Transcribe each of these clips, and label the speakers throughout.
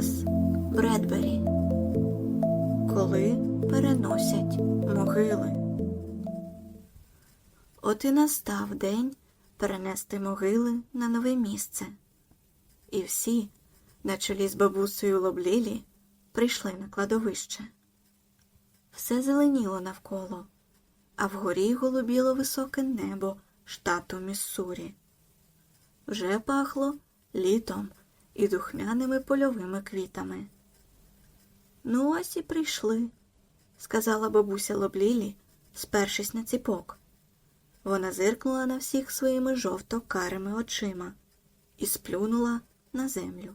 Speaker 1: Голос Бредбері. Коли переносять могили. От і настав день перенести могили на нове місце. І всі, на чолі з бабусею Лоблілі, прийшли на кладовище. Все зеленіло навколо, а вгорі голубіло високе небо штату Міссурі. Вже пахло літом і духмяними польовими квітами. Ну, ось і прийшли, сказала бабуся Лоблілі, спершись на ціпок. Вона зиркнула на всіх своїми жовто-карими очима і сплюнула на землю.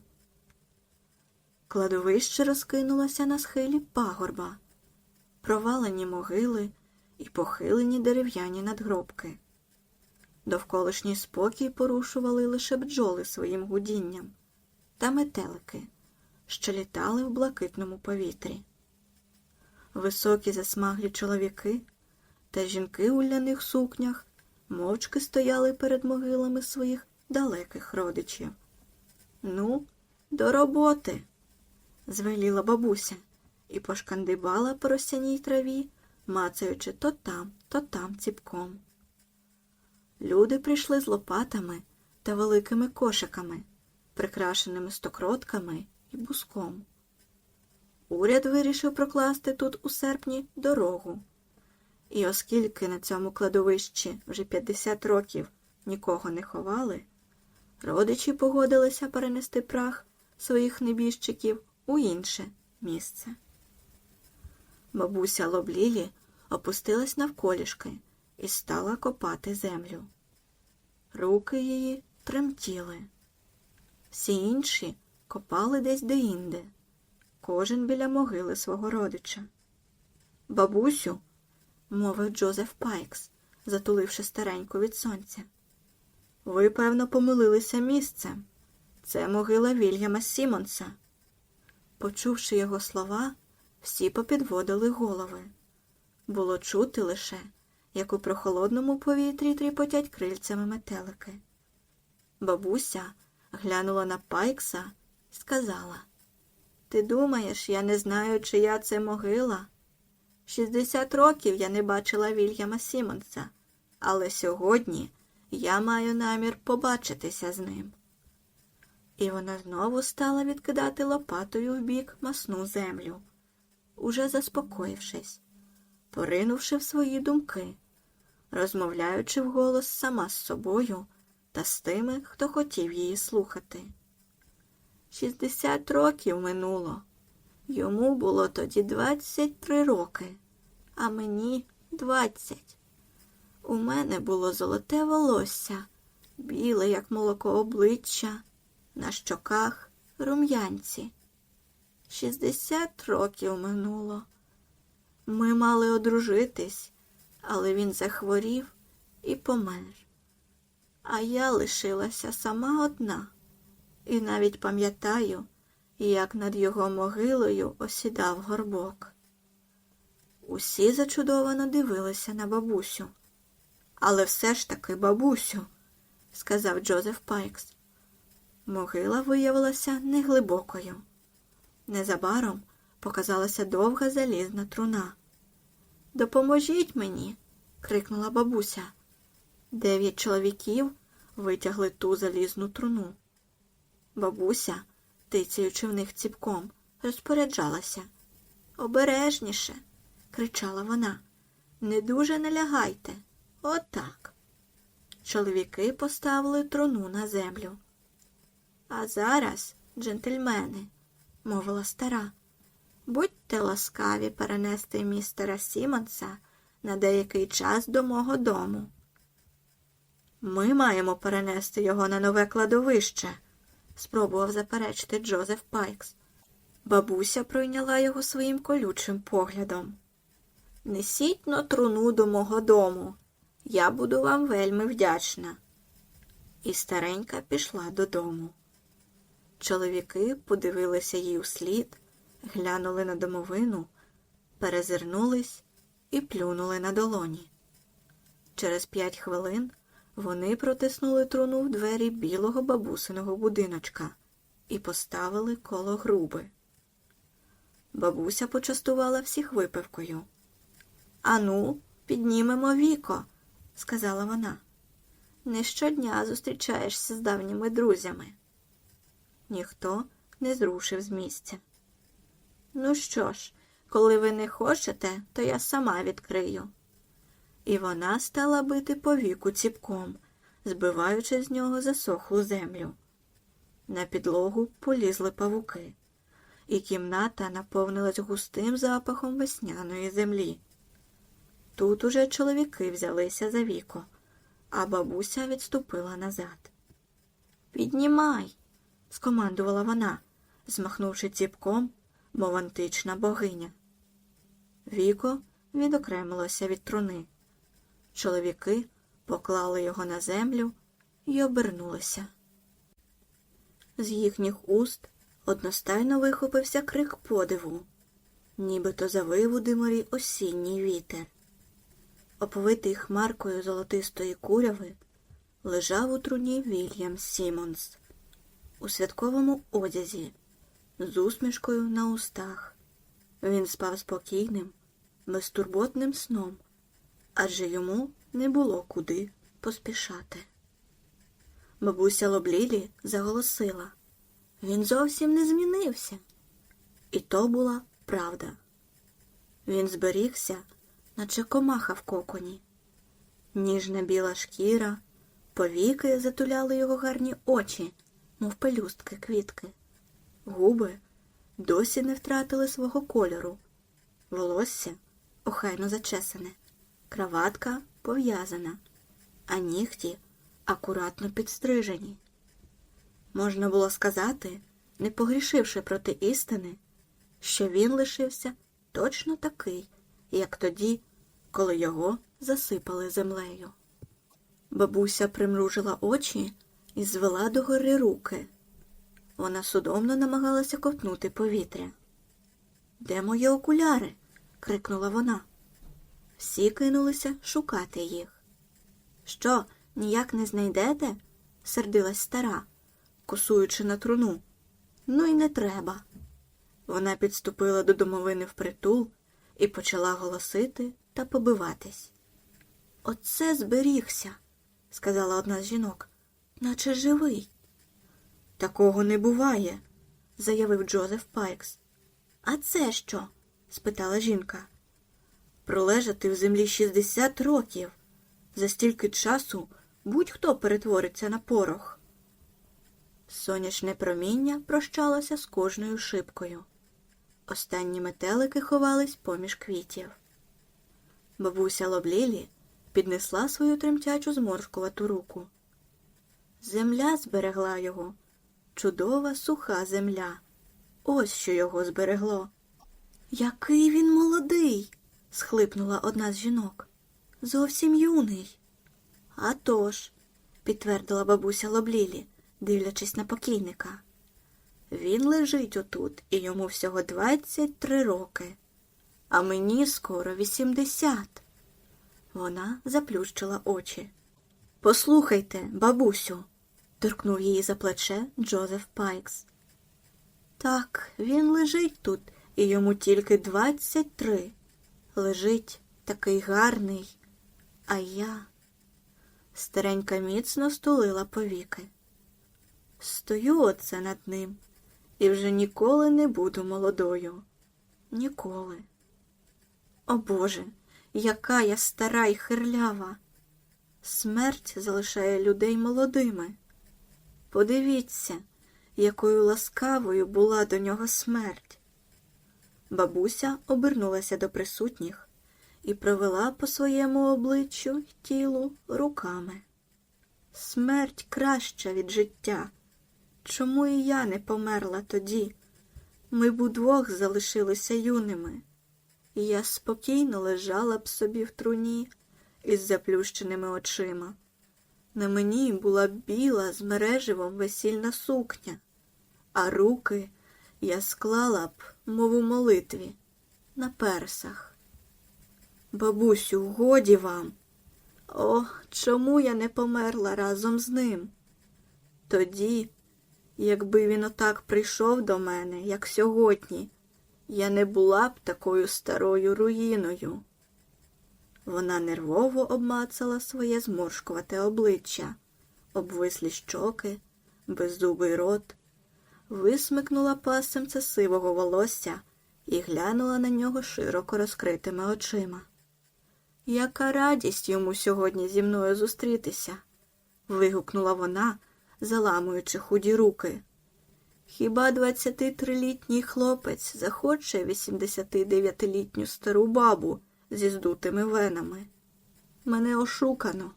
Speaker 1: Кладовище розкинулося на схилі пагорба, провалені могили і похилені дерев'яні надгробки. Довколишній спокій порушували лише бджоли своїм гудінням та метелики, що літали в блакитному повітрі. Високі засмаглі чоловіки та жінки у ляних сукнях мовчки стояли перед могилами своїх далеких родичів. Ну, до роботи, звеліла бабуся і пошкандибала по росяній траві, мацаючи то там, то там ціпком. Люди прийшли з лопатами та великими кошиками, прикрашеними стокротками і буском. Уряд вирішив прокласти тут у серпні дорогу. І оскільки на цьому кладовищі вже 50 років нікого не ховали, родичі погодилися перенести прах своїх небіжчиків у інше місце. Бабуся Лоблілі опустилась навколішки і стала копати землю. Руки її тремтіли. Всі інші копали десь деінде, кожен біля могили свого родича. Бабусю, мовив Джозеф Пайкс, затуливши стареньку від сонця. Ви, певно, помилилися місцем. Це могила Вільяма Сімонса. Почувши його слова, всі попідводили голови. Було чути лише, як у прохолодному повітрі тріпотять крильцями метелики. Бабуся глянула на Пайкса і сказала Ти думаєш, я не знаю, чия це могила? Шістдесят років я не бачила Вільяма Сімонса, але сьогодні я маю намір побачитися з ним. І вона знову стала відкидати лопатою в бік масну землю, уже заспокоївшись, поринувши в свої думки, розмовляючи вголос сама з собою та з тими, хто хотів її слухати. Шістдесят років минуло. Йому було тоді двадцять три роки, а мені двадцять. У мене було золоте волосся, біле, як молоко обличчя, на щоках рум'янці. Шістдесят років минуло. Ми мали одружитись, але він захворів і помер. А я лишилася сама одна, і навіть пам'ятаю, як над його могилою осідав горбок. Усі зачудовано дивилися на бабусю. Але все ж таки, бабусю, сказав Джозеф Пайкс. Могила виявилася неглибокою. Незабаром показалася довга залізна труна. Допоможіть мені. крикнула бабуся. Дев'ять чоловіків витягли ту залізну труну. Бабуся, тицяючи в них ціпком, розпоряджалася. Обережніше, кричала вона. Не дуже налягайте. Отак. Чоловіки поставили труну на землю. А зараз, джентльмени, мовила стара, будьте ласкаві перенести містера Сімонса на деякий час до мого дому. Ми маємо перенести його на нове кладовище, спробував заперечити Джозеф Пайкс. Бабуся пройняла його своїм колючим поглядом. Несіть но труну до мого дому. Я буду вам вельми вдячна. І старенька пішла додому. Чоловіки подивилися їй услід, глянули на домовину, перезирнулись і плюнули на долоні. Через п'ять хвилин вони протиснули труну в двері білого бабусиного будиночка і поставили коло груби. Бабуся почастувала всіх випивкою. Ану, піднімемо віко, сказала вона. Не щодня зустрічаєшся з давніми друзями. Ніхто не зрушив з місця. Ну що ж, коли ви не хочете, то я сама відкрию. І вона стала бити по віку ціпком, збиваючи з нього засохлу землю. На підлогу полізли павуки, і кімната наповнилась густим запахом весняної землі. Тут уже чоловіки взялися за віко, а бабуся відступила назад. Піднімай, скомандувала вона, змахнувши ціпком, мов антична богиня. Віко відокремилося від труни. Чоловіки поклали його на землю і обернулися. З їхніх уст одностайно вихопився крик подиву, нібито завив у диморі осінній вітер. Оповитий хмаркою золотистої куряви лежав у труні Вільям Сімонс у святковому одязі, з усмішкою на устах. Він спав спокійним, безтурботним сном, адже йому не було куди поспішати. Бабуся Лоблілі заголосила він зовсім не змінився. І то була правда. Він зберігся, наче комаха в коконі. Ніжна біла шкіра, повіки затуляли його гарні очі, мов пелюстки квітки. Губи досі не втратили свого кольору, волосся охайно зачесане, краватка пов'язана, а нігті акуратно підстрижені. Можна було сказати, не погрішивши проти істини, що він лишився точно такий, як тоді, коли його засипали землею. Бабуся примружила очі і звела догори руки. Вона судомно намагалася ковтнути повітря. Де мої окуляри? крикнула вона. Всі кинулися шукати їх. Що, ніяк не знайдете? сердилась стара, косуючи на труну. Ну й не треба. Вона підступила до домовини впритул і почала голосити та побиватись. Оце зберігся, сказала одна з жінок, наче живий. Такого не буває, заявив Джозеф Пайкс. А це що? спитала жінка. Пролежати в землі 60 років. За стільки часу будь-хто перетвориться на порох. Сонячне проміння прощалося з кожною шибкою. Останні метелики ховались поміж квітів. Бабуся Лоблілі піднесла свою тремтячу зморшкувату руку. Земля зберегла його, чудова суха земля. Ось що його зберегло. Який він молодий. Схлипнула одна з жінок. Зовсім юний. «А тож», – підтвердила бабуся Лоблілі, дивлячись на покійника. Він лежить отут, і йому всього 23 роки, а мені скоро 80. Вона заплющила очі. Послухайте, бабусю, торкнув її за плече Джозеф Пайкс. Так, він лежить тут, і йому тільки 23. Лежить такий гарний, а я. Старенька міцно стулила повіки. Стою оце над ним і вже ніколи не буду молодою. Ніколи. О Боже, яка я стара й хирлява. Смерть залишає людей молодими. Подивіться, якою ласкавою була до нього смерть. Бабуся обернулася до присутніх і провела по своєму обличчю тілу руками. Смерть краща від життя. Чому і я не померла тоді? Ми б удвох залишилися юними, і я спокійно лежала б собі в труні із заплющеними очима. На мені була біла з мереживом весільна сукня, а руки я склала б, мов у молитві, на персах. Бабусю, годі вам. О, чому я не померла разом з ним? Тоді Якби він отак прийшов до мене, як сьогодні, я не була б такою старою руїною. Вона нервово обмацала своє зморшкувате обличчя, обвислі щоки, беззубий рот, висмикнула пасемце сивого волосся і глянула на нього широко розкритими очима. Яка радість йому сьогодні зі мною зустрітися? вигукнула вона, заламуючи худі руки. Хіба 23-літній хлопець захоче 89-літню стару бабу зі здутими венами? Мене ошукано.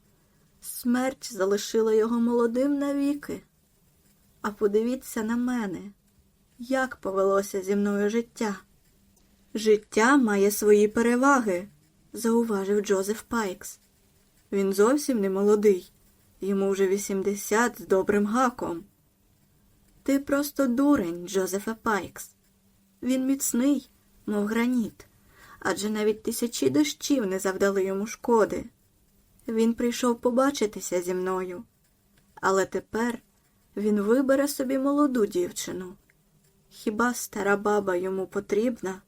Speaker 1: Смерть залишила його молодим навіки. А подивіться на мене, як повелося зі мною життя. Життя має свої переваги, зауважив Джозеф Пайкс. Він зовсім не молодий, йому вже 80 з добрим гаком. Ти просто дурень, Джозефе Пайкс. Він міцний, мов граніт, адже навіть тисячі дощів не завдали йому шкоди. Він прийшов побачитися зі мною, але тепер він вибере собі молоду дівчину. Хіба стара баба йому потрібна?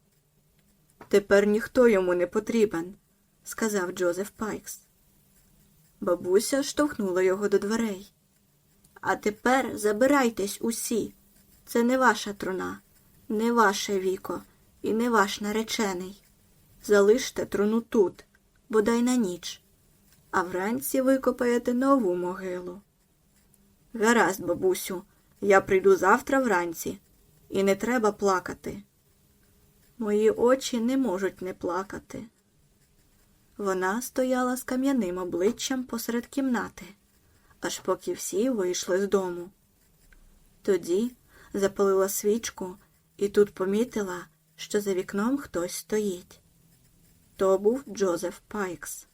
Speaker 1: Тепер ніхто йому не потрібен, сказав Джозеф Пайкс. Бабуся штовхнула його до дверей. А тепер забирайтесь усі. Це не ваша труна, не ваше віко і не ваш наречений. Залиште труну тут, бодай на ніч, а вранці викопаєте нову могилу. Гаразд, бабусю, я прийду завтра вранці, і не треба плакати. Мої очі не можуть не плакати. Вона стояла з кам'яним обличчям посеред кімнати, аж поки всі вийшли з дому. Тоді запалила свічку і тут помітила, що за вікном хтось стоїть. То був Джозеф Пайкс.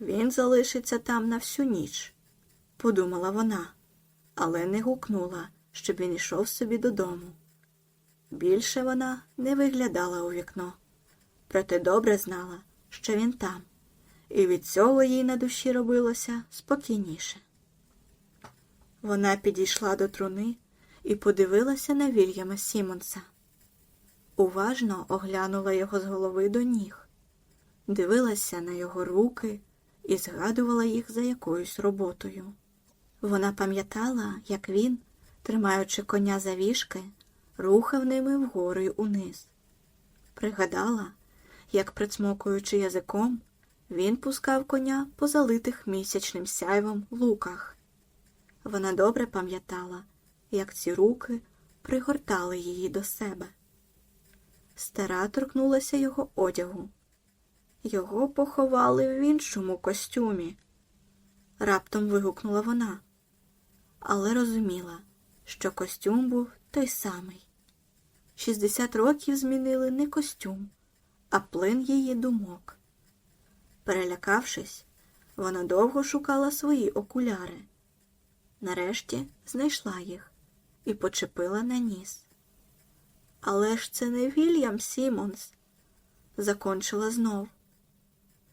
Speaker 1: Він залишиться там на всю ніч, подумала вона, але не гукнула, щоб він йшов собі додому. Більше вона не виглядала у вікно, проте добре знала, що він там, і від цього їй на душі робилося спокійніше. Вона підійшла до труни і подивилася на Вільяма Сімонса. Уважно оглянула його з голови до ніг, дивилася на його руки і згадувала їх за якоюсь роботою. Вона пам'ятала, як він, тримаючи коня за віжки, рухав ними вгору й униз. Пригадала, як, прицмокуючи язиком, він пускав коня по залитих місячним сяйвом луках. Вона добре пам'ятала, як ці руки пригортали її до себе. Стара торкнулася його одягу. Його поховали в іншому костюмі. Раптом вигукнула вона, але розуміла, що костюм був той самий. Шістдесят років змінили не костюм, а плин її думок. Перелякавшись, вона довго шукала свої окуляри. Нарешті знайшла їх і почепила на ніс. Але ж це не Вільям Сімонс, закончила знов.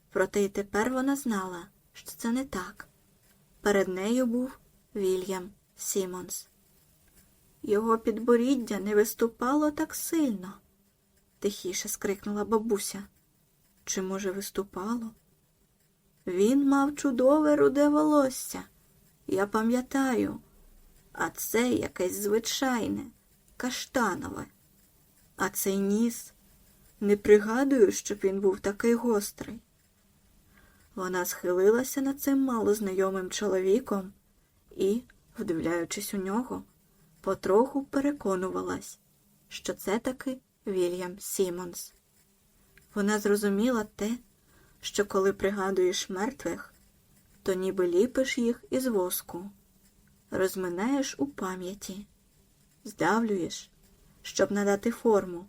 Speaker 1: Проте й тепер вона знала, що це не так. Перед нею був Вільям Сімонс. Його підборіддя не виступало так сильно, тихіше скрикнула бабуся. Чи, може, виступало? Він мав чудове руде волосся, я пам'ятаю, а це якесь звичайне, каштанове. А цей ніс не пригадую, щоб він був такий гострий. Вона схилилася над цим малознайомим чоловіком і, вдивляючись у нього, потроху переконувалась, що це таки Вільям Сімонс. Вона зрозуміла те, що коли пригадуєш мертвих, то ніби ліпиш їх із воску, розминаєш у пам'яті, здавлюєш, щоб надати форму.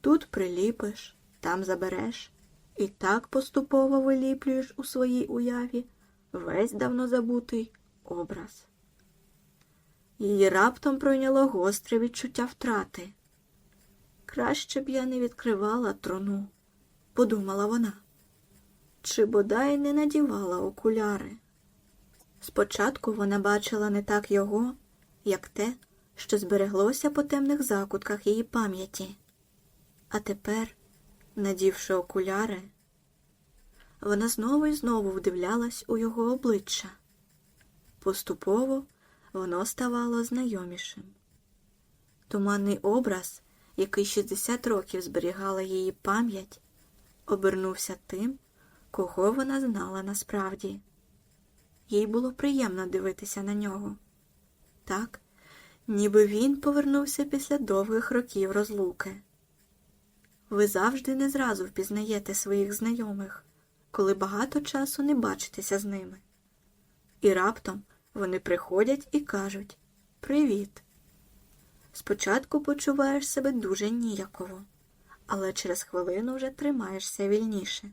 Speaker 1: Тут приліпиш, там забереш, і так поступово виліплюєш у своїй уяві весь давно забутий образ. Її раптом пройняло гостре відчуття втрати. Краще б я не відкривала трону, подумала вона, чи бодай не надівала окуляри. Спочатку вона бачила не так його, як те, що збереглося по темних закутках її пам'яті. А тепер, надівши окуляри, вона знову і знову вдивлялась у його обличчя. Поступово воно ставало знайомішим. Туманний образ, який 60 років зберігала її пам'ять, обернувся тим, кого вона знала насправді. Їй було приємно дивитися на нього. Так, ніби він повернувся після довгих років розлуки. Ви завжди не зразу впізнаєте своїх знайомих, коли багато часу не бачитеся з ними. І раптом вони приходять і кажуть Привіт. Спочатку почуваєш себе дуже ніяково, але через хвилину вже тримаєшся вільніше.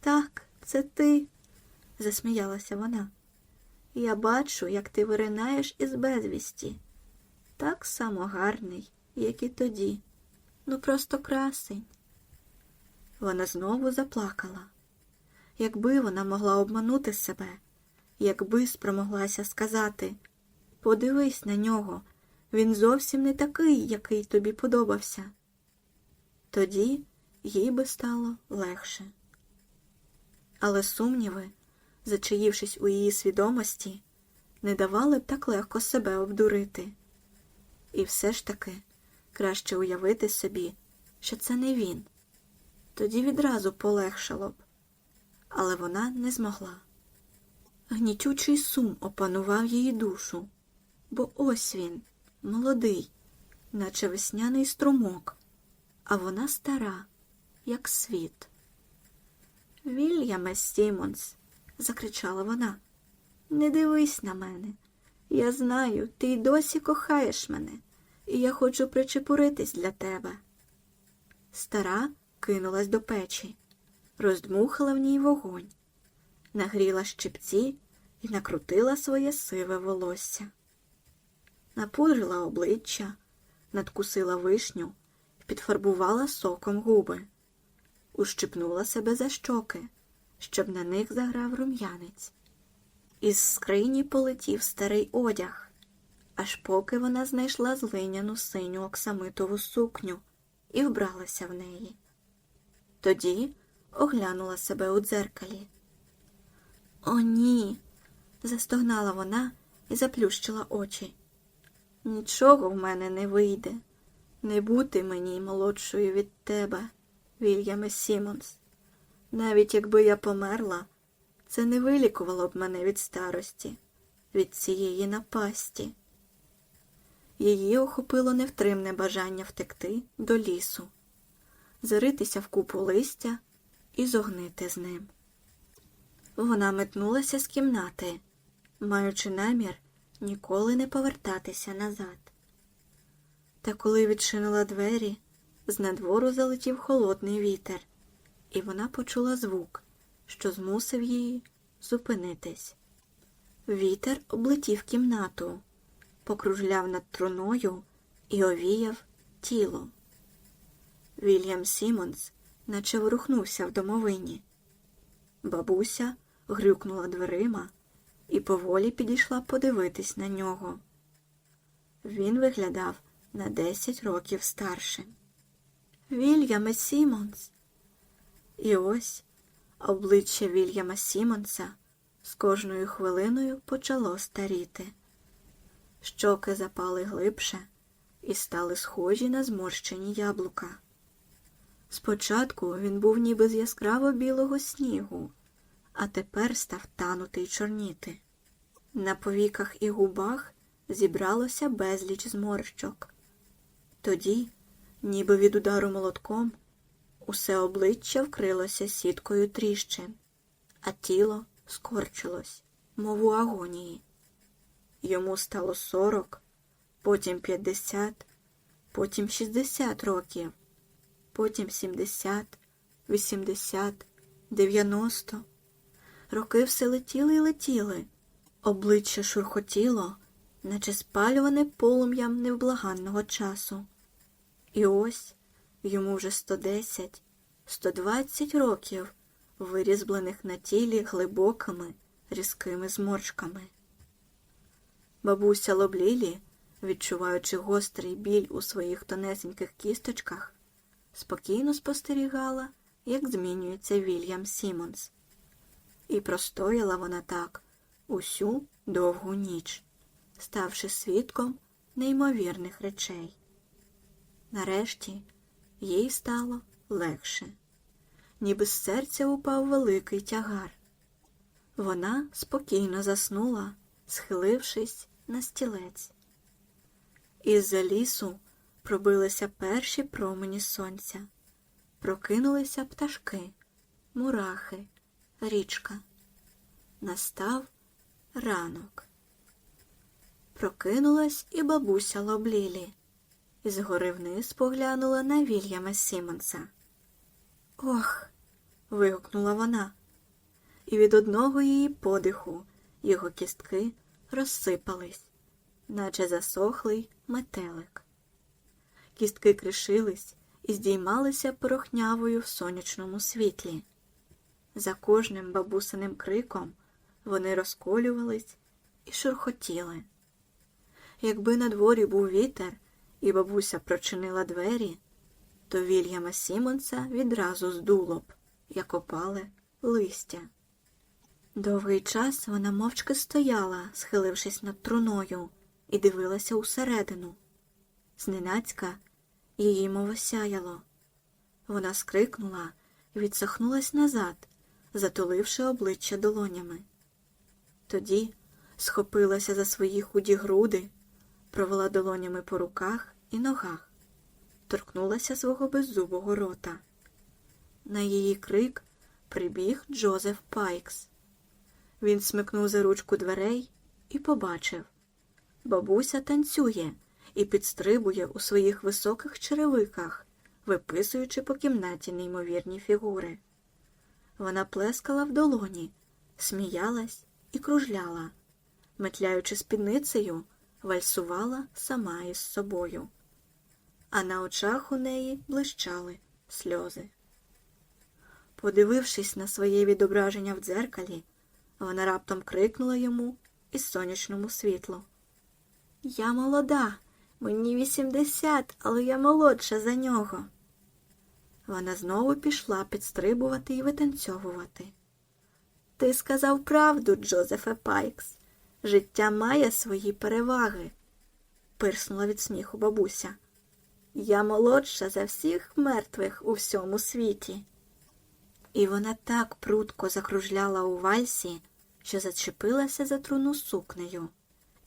Speaker 1: Так, це ти, засміялася вона. Я бачу, як ти виринаєш із безвісті. Так само гарний, як і тоді. Ну просто красень. Вона знову заплакала. Якби вона могла обманути себе, якби спромоглася сказати Подивись на нього, він зовсім не такий, який тобі подобався. Тоді їй би стало легше. Але сумніви, зачаївшись у її свідомості, не давали б так легко себе обдурити. І все ж таки краще уявити собі, що це не він. Тоді відразу полегшало б, але вона не змогла. Гнітючий сум опанував її душу, бо ось він, молодий, наче весняний струмок, а вона стара, як світ. Вільяме Сімонс, закричала вона, не дивись на мене. Я знаю, ти й досі кохаєш мене, і я хочу причепуритись для тебе. Стара кинулась до печі, роздмухала в ній вогонь, нагріла щипці і накрутила своє сиве волосся. Напудрила обличчя, надкусила вишню і підфарбувала соком губи, ущипнула себе за щоки, щоб на них заграв рум'янець. Із скрині полетів старий одяг, аж поки вона знайшла злиняну синю оксамитову сукню і вбралася в неї. Тоді оглянула себе у дзеркалі. О, ні. застогнала вона і заплющила очі. Нічого в мене не вийде. Не бути мені молодшою від тебе, Вільяме Сімонс. Навіть якби я померла, це не вилікувало б мене від старості, від цієї напасті. Її охопило невтримне бажання втекти до лісу, заритися в купу листя і зогнити з ним. Вона метнулася з кімнати, маючи намір ніколи не повертатися назад. Та коли відчинила двері, з надвору залетів холодний вітер, і вона почула звук, що змусив її зупинитись. Вітер облетів кімнату, покружляв над труною і овіяв тіло. Вільям Сімонс наче ворухнувся в домовині. Бабуся грюкнула дверима і поволі підійшла подивитись на нього. Він виглядав на десять років старшим. Вільяме Сімонс. І ось обличчя Вільяма Сімонса з кожною хвилиною почало старіти. Щоки запали глибше і стали схожі на зморщені яблука. Спочатку він був ніби з яскраво білого снігу, а тепер став танути й чорніти. На повіках і губах зібралося безліч зморщок. Тоді, ніби від удару молотком, усе обличчя вкрилося сіткою тріщин, а тіло скорчилось, мов у агонії. Йому стало сорок, потім п'ятдесят, потім шістдесят років, потім сімдесят, вісімдесят, дев'яносто. Роки все летіли й летіли, обличчя шурхотіло, наче спалюване полум'ям невблаганного часу. І ось йому вже сто десять, сто двадцять років, вирізблених на тілі глибокими різкими зморшками. Бабуся Лоблілі, відчуваючи гострий біль у своїх тонесеньких кісточках, спокійно спостерігала, як змінюється Вільям Сімонс. І простояла вона так усю довгу ніч, ставши свідком неймовірних речей. Нарешті їй стало легше, ніби з серця упав великий тягар. Вона спокійно заснула, схилившись на стілець. Із-за лісу пробилися перші промені сонця, прокинулися пташки, мурахи, річка. Настав ранок. Прокинулась і бабуся Лоблілі, і згори вниз поглянула на Вільяма Сімонса. Ох. вигукнула вона, і від одного її подиху його кістки розсипались, наче засохлий метелик. Кістки кришились і здіймалися порохнявою в сонячному світлі. За кожним бабусиним криком вони розколювались і шурхотіли. Якби на дворі був вітер, і бабуся прочинила двері, то Вільяма Сімонса відразу здуло б, як опале листя. Довгий час вона мовчки стояла, схилившись над труною, і дивилася усередину. Зненацька її мова сяяло. Вона скрикнула і відсахнулась назад, затуливши обличчя долонями. Тоді схопилася за свої худі груди, провела долонями по руках і ногах, торкнулася свого беззубого рота. На її крик прибіг Джозеф Пайкс. Він смикнув за ручку дверей і побачив. Бабуся танцює і підстрибує у своїх високих черевиках, виписуючи по кімнаті неймовірні фігури. Вона плескала в долоні, сміялась і кружляла, метляючи спідницею, вальсувала сама із собою, а на очах у неї блищали сльози. Подивившись на своє відображення в дзеркалі, вона раптом крикнула йому із сонячному світлу. Я молода, мені вісімдесят, але я молодша за нього. Вона знову пішла підстрибувати і витанцьовувати. Ти сказав правду, Джозефе Пайкс. Життя має свої переваги, пирснула від сміху бабуся. Я молодша за всіх мертвих у всьому світі. І вона так прудко закружляла у вальсі, що зачепилася за труну сукнею,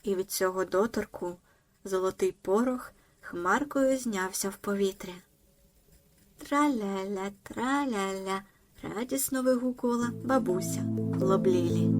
Speaker 1: і від цього доторку золотий порох хмаркою знявся в повітря. Траля-ля, траля-ля, радісно вигукувала бабуся Лоблілі.